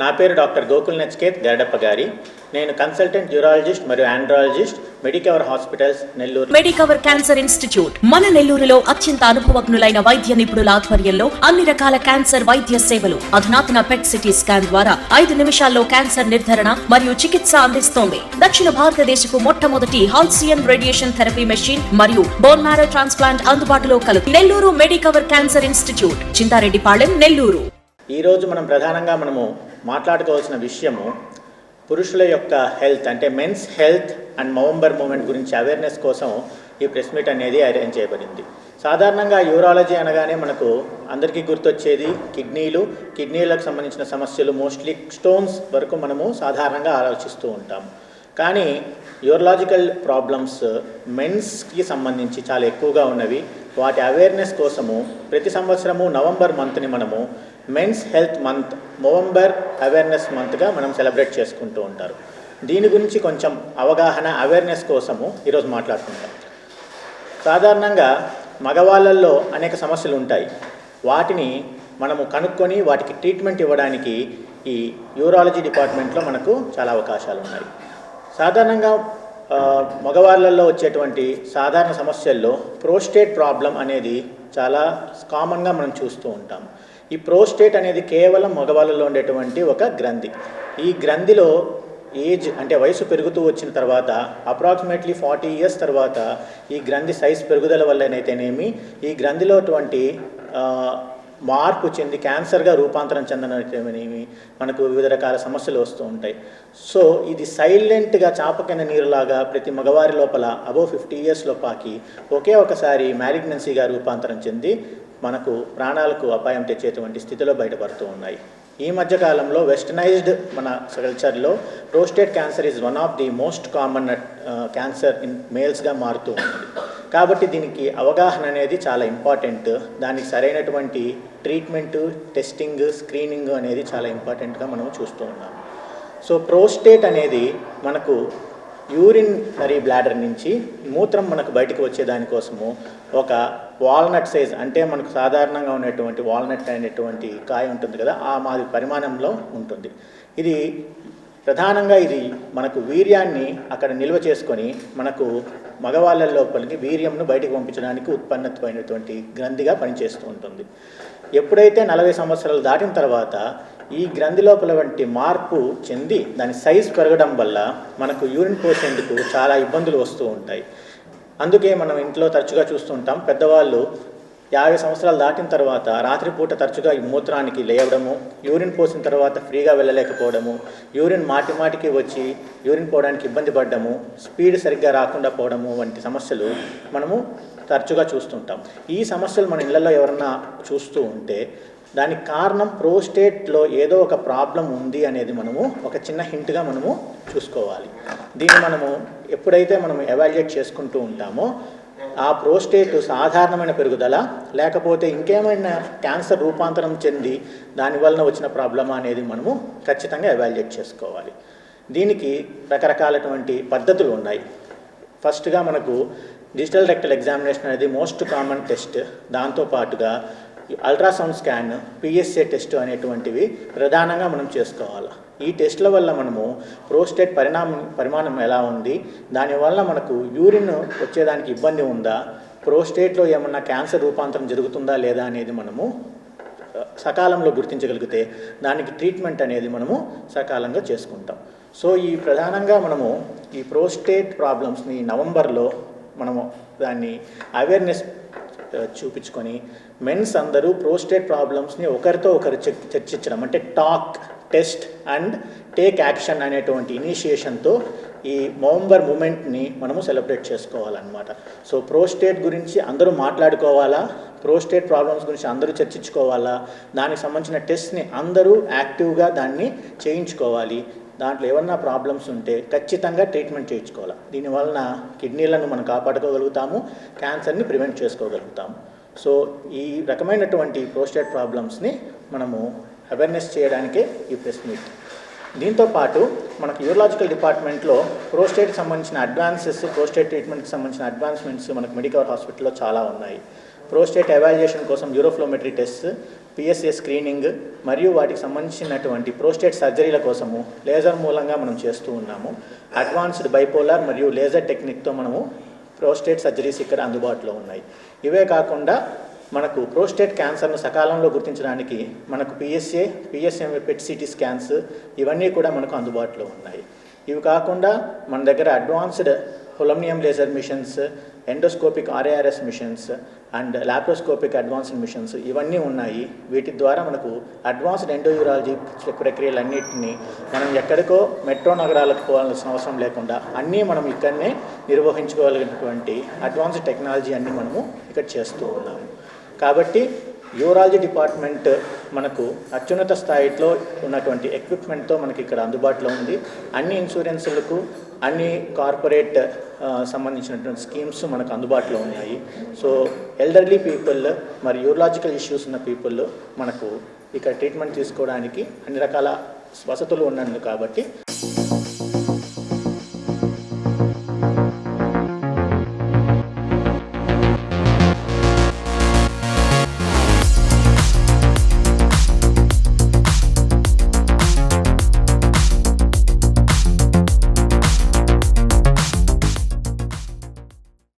నా పేరు డాక్టర్ గోకుల్ నచ్కేత్ గరడప్ప గారి. నేను కన్సల్టెంట్ యూరాలజిస్ట్ మరియు andrologist Medicover hospitals Nellore. Medicover cancer institute. మన నెల్లూరులో అత్యంత అనుభవజ్ఞులైన వైద్య నిపుణుల ఆధ్వర్యంలో అన్ని రకాల క్యాన్సర్ వైద్య సేవలు. అధునాతన పెట్ సిటీ స్కాన్ ద్వారా ఐదు నిమిషాల్లో క్యాన్సర్ నిర్ధారణ మరియు చికిత్స అందిస్తోంది. దక్షిణ భారతదేశపు మొట్టమొదటి హాల్సియన్ రేడియేషన్ థెరపీ మెషిన్ మరియు బోన్ మ్యారో ట్రాన్స్ప్లాంట్ అందుబాటులో కలదు Nellore Medicover cancer institute. Chintareddypalem Nellore. ఈరోజు మనం ప్రధానంగా మనము మాట్లాడుకోవాల్సిన విషయము పురుషుల యొక్క హెల్త్ అంటే men's health and November movement గురించి అవేర్నెస్ కోసం ఈ ప్రెస్ మీట్ అనేది అరేంజ్ చేయబడింది. సాధారణంగా యూరాలజీ అనగానే మనకు అందరికీ గుర్తొచ్చేది కిడ్నీలు. కిడ్నీలకు సంబంధించిన సమస్యలు మోస్ట్లీ స్టోన్స్ వరకు మనము సాధారణంగా ఆలోచిస్తూ ఉంటాం కానీ యూరలాజికల్ ప్రాబ్లమ్స్ మెన్స్కి సంబంధించి చాలా ఎక్కువగా ఉన్నవి. వాటి అవేర్నెస్ కోసము ప్రతి సంవత్సరము నవంబర్ మంత్ని మనము men's health month November awareness మంత్గా మనం సెలబ్రేట్ చేసుకుంటూ ఉంటారు. దీని గురించి కొంచెం అవగాహన అవేర్నెస్ కోసము ఈరోజు మాట్లాడుకుంటాం. సాధారణంగా మగవాళ్ళల్లో అనేక సమస్యలు ఉంటాయి. వాటిని మనము కనుక్కొని వాటికి ట్రీట్మెంట్ ఇవ్వడానికి ఈ యూరాలజీ డిపార్ట్మెంట్లో మనకు చాలా అవకాశాలు ఉన్నాయి. సాధారణంగా మగవాళ్ళల్లో వచ్చేటువంటి సాధారణ సమస్యల్లో ప్రోస్టేట్ ప్రాబ్లం అనేది చాలా కామన్గా మనం చూస్తూ ఉంటాం. ఈ ప్రోస్టేట్ అనేది కేవలం మగవాళ్ళలో ఉండేటువంటి ఒక గ్రంథి. ఈ గ్రంథిలో ఏజ్ అంటే వయసు పెరుగుతూ వచ్చిన తర్వాత అప్రాక్సిమేట్లీ ఫార్టీ ఇయర్స్ తర్వాత ఈ గ్రంథి సైజ్ పెరుగుదల వల్లనైతేనేమి ఈ గ్రంథిలో అటువంటి మార్పు చెంది క్యాన్సర్గా రూపాంతరం చెందననేమి మనకు వివిధ రకాల సమస్యలు వస్తూ ఉంటాయి. సో ఇది సైలెంట్గా చాపకైన నీరులాగా ప్రతి మగవారి లోపల అబోవ్ ఫిఫ్టీ ఇయర్స్ లోపాకి ఒకే ఒకసారి మ్యాలిగ్నెన్సీగా రూపాంతరం చెంది మనకు ప్రాణాలకు అపాయం తెచ్చేటువంటి స్థితిలో బయటపడుతూ ఉన్నాయి. ఈ మధ్య కాలంలో వెస్టర్నైజ్డ్ మన కల్చర్లో prostate cancer is one of the most common cancer in మేల్స్గా మారుతూ ఉంది కాబట్టి దీనికి అవగాహన అనేది చాలా ఇంపార్టెంట్ దానికి సరైనటువంటి ట్రీట్మెంట్ టెస్టింగ్ స్క్రీనింగ్ అనేది చాలా ఇంపార్టెంట్గా మనం చూస్తూ ఉన్నాం. సో ప్రోస్టేట్ అనేది మనకు యూరిన్ మరియు బ్లాడర్ నుంచి మూత్రం మనకు బయటకు వచ్చే దానికోసము ఒక వాల్నట్ సైజ్ అంటే మనకు సాధారణంగా ఉన్నటువంటి వాల్నట్ అనేటువంటి కాయ ఉంటుంది కదా ఆ మాది పరిమాణంలో ఉంటుంది. ఇది ప్రధానంగా ఇది మనకు వీర్యాన్ని అక్కడ నిల్వ చేసుకొని మనకు మగవాళ్ళ లోపలికి వీర్యంను బయటకు పంపించడానికి ఉత్పన్నమైనటువంటి గ్రంథిగా పనిచేస్తూ ఉంటుంది. ఎప్పుడైతే నలభై సంవత్సరాలు దాటిన తర్వాత ఈ గ్రంథి లోపల వంటి మార్పు చెంది దాని సైజ్ పెరగడం వల్ల మనకు యూరిన్ పోసేందుకు చాలా ఇబ్బందులు వస్తూ ఉంటాయి. అందుకే మనం ఇంట్లో తరచుగా చూస్తుంటాం. పెద్దవాళ్ళు యాభై సంవత్సరాలు దాటిన తర్వాత రాత్రిపూట తరచుగా ఈ మూత్రానికి లేవడము యూరిన్ పోసిన తర్వాత ఫ్రీగా వెళ్ళలేకపోవడము యూరిన్ మాటి మాటికి వచ్చి యూరిన్ పోవడానికి ఇబ్బంది పడ్డము స్పీడ్ సరిగ్గా రాకుండా పోవడము వంటి సమస్యలు మనము తరచుగా చూస్తుంటాం. ఈ సమస్యలు మన ఇళ్ళలో ఎవరన్నా చూస్తూ ఉంటే దానికి కారణం ప్రోస్టేట్లో ఏదో ఒక ప్రాబ్లం ఉంది అనేది మనము ఒక చిన్న హింట్గా మనము చూసుకోవాలి. దీన్ని మనము ఎప్పుడైతే మనం ఎవాల్యుయేట్ చేసుకుంటూ ఉంటామో ఆ ప్రోస్టేట్ సాధారణమైన పెరుగుదల లేకపోతే ఇంకేమైనా క్యాన్సర్ రూపాంతరం చెంది దానివలన వచ్చిన ప్రాబ్లమా అనేది మనము ఖచ్చితంగా ఎవాల్యుయేట్ చేసుకోవాలి. దీనికి రకరకాలటువంటి పద్ధతులు ఉన్నాయి. ఫస్ట్గా మనకు డిజిటల్ రెక్టల్ ఎగ్జామినేషన్ అనేది మోస్ట్ కామన్ టెస్ట్ దాంతోపాటుగా అల్ట్రాసౌండ్ స్కాన్ పిఎస్ఏ టెస్ట్ అనేటువంటివి ప్రధానంగా మనం చేసుకోవాలి. ఈ టెస్ట్ల వల్ల మనము ప్రోస్టేట్ పరిణామం పరిమాణం ఎలా ఉంది దానివల్ల మనకు యూరిన్ వచ్చేదానికి ఇబ్బంది ఉందా ప్రోస్టేట్లో ఏమన్నా క్యాన్సర్ రూపాంతరం జరుగుతుందా లేదా అనేది మనము సకాలంలో గుర్తించగలిగితే దానికి ట్రీట్మెంట్ అనేది మనము సకాలంగా చేసుకుంటాం. సో ఈ ప్రధానంగా మనము ఈ ప్రోస్టేట్ ప్రాబ్లమ్స్ని నవంబర్లో మనము దాన్ని అవేర్నెస్ చూపించుకొని మెన్స్ అందరూ ప్రోస్టేట్ ప్రాబ్లమ్స్ని ఒకరితో ఒకరు చర్చించడం. అంటే talk test and take action అనేటువంటి ఇనిషియేషన్తో ఈ నవంబర్ మూమెంట్ని మనము సెలబ్రేట్ చేసుకోవాలన్నమాట. సో ప్రోస్టేట్ గురించి అందరూ మాట్లాడుకోవాలా? ప్రోస్టేట్ ప్రాబ్లమ్స్ గురించి అందరూ చర్చించుకోవాలా? దానికి సంబంధించిన టెస్ట్ని అందరూ యాక్టివ్గా దాన్ని చేయించుకోవాలి. దాంట్లో ఏమన్నా ప్రాబ్లమ్స్ ఉంటే ఖచ్చితంగా ట్రీట్మెంట్ చేయించుకోవాలి. దీనివలన కిడ్నీలను మనం కాపాడుకోగలుగుతాము క్యాన్సర్ని ప్రివెంట్ చేసుకోగలుగుతాము. సో ఈ రకమైనటువంటి ప్రోస్టేట్ ప్రాబ్లమ్స్ని మనము అవేర్నెస్ చేయడానికే ఈ ప్రెస్ మీట్ దీంతో పాటు మనకు యూరలాజికల్ డిపార్ట్మెంట్లో ప్రోస్టేట్కి సంబంధించిన అడ్వాన్సెస్ ప్రోస్టేట్ ట్రీట్మెంట్కి సంబంధించిన అడ్వాన్స్మెంట్స్ మనకు మెడికల్ హాస్పిటల్లో చాలా ఉన్నాయి. ప్రోస్టేట్ ఎవాల్యుయేషన్ కోసం యూరోఫ్లోమెట్రీ టెస్ట్ పిఎస్ఏ స్క్రీనింగ్ మరియు వాటికి సంబంధించినటువంటి ప్రోస్టేట్ సర్జరీల కోసము లేజర్ మూలంగా మనం చేస్తూ ఉన్నాము. అడ్వాన్స్డ్ బైపోలార్ మరియు లేజర్ టెక్నిక్తో మనము ప్రోస్టేట్ సర్జరీస్ ఇక్కడ అందుబాటులో ఉన్నాయి. ఇవే కాకుండా మనకు ప్రోస్టేట్ క్యాన్సర్ను సకాలంలో గుర్తించడానికి మనకు PSA PSM PET CT scans ఇవన్నీ కూడా మనకు అందుబాటులో ఉన్నాయి. ఇవి కాకుండా మన దగ్గర advanced holmium laser machines endoscopic RARS machines and laparoscopic advanced machines ఇవన్నీ ఉన్నాయి. వీటి ద్వారా మనకు అడ్వాన్స్డ్ ఎండోయూరాలజీ ప్రక్రియలన్నింటినీ మనం ఎక్కడికో మెట్రో నగరాలకు పోవాల్సిన అవసరం లేకుండా అన్నీ మనం ఇక్కడనే నిర్వహించుకోగలిగినటువంటి అడ్వాన్స్డ్ టెక్నాలజీ అన్నీ మనము ఇక్కడ చేస్తూ ఉన్నాము. కాబట్టి యూరాలజీ డిపార్ట్మెంట్ మనకు అత్యున్నత స్థాయిలో ఉన్నటువంటి ఎక్విప్మెంట్తో మనకి ఇక్కడ అందుబాటులో ఉంది. అన్ని ఇన్సూరెన్సులకు అన్ని కార్పొరేట్ సంబంధించినటువంటి స్కీమ్స్ మనకు అందుబాటులో ఉన్నాయి. సో ఎల్డర్లీ పీపుల్ మరి యూరలాజికల్ ఇష్యూస్ ఉన్న పీపుల్ మనకు ఇక్కడ ట్రీట్మెంట్ తీసుకోవడానికి అన్ని రకాల వసతులు ఉన్నందు కాబట్టి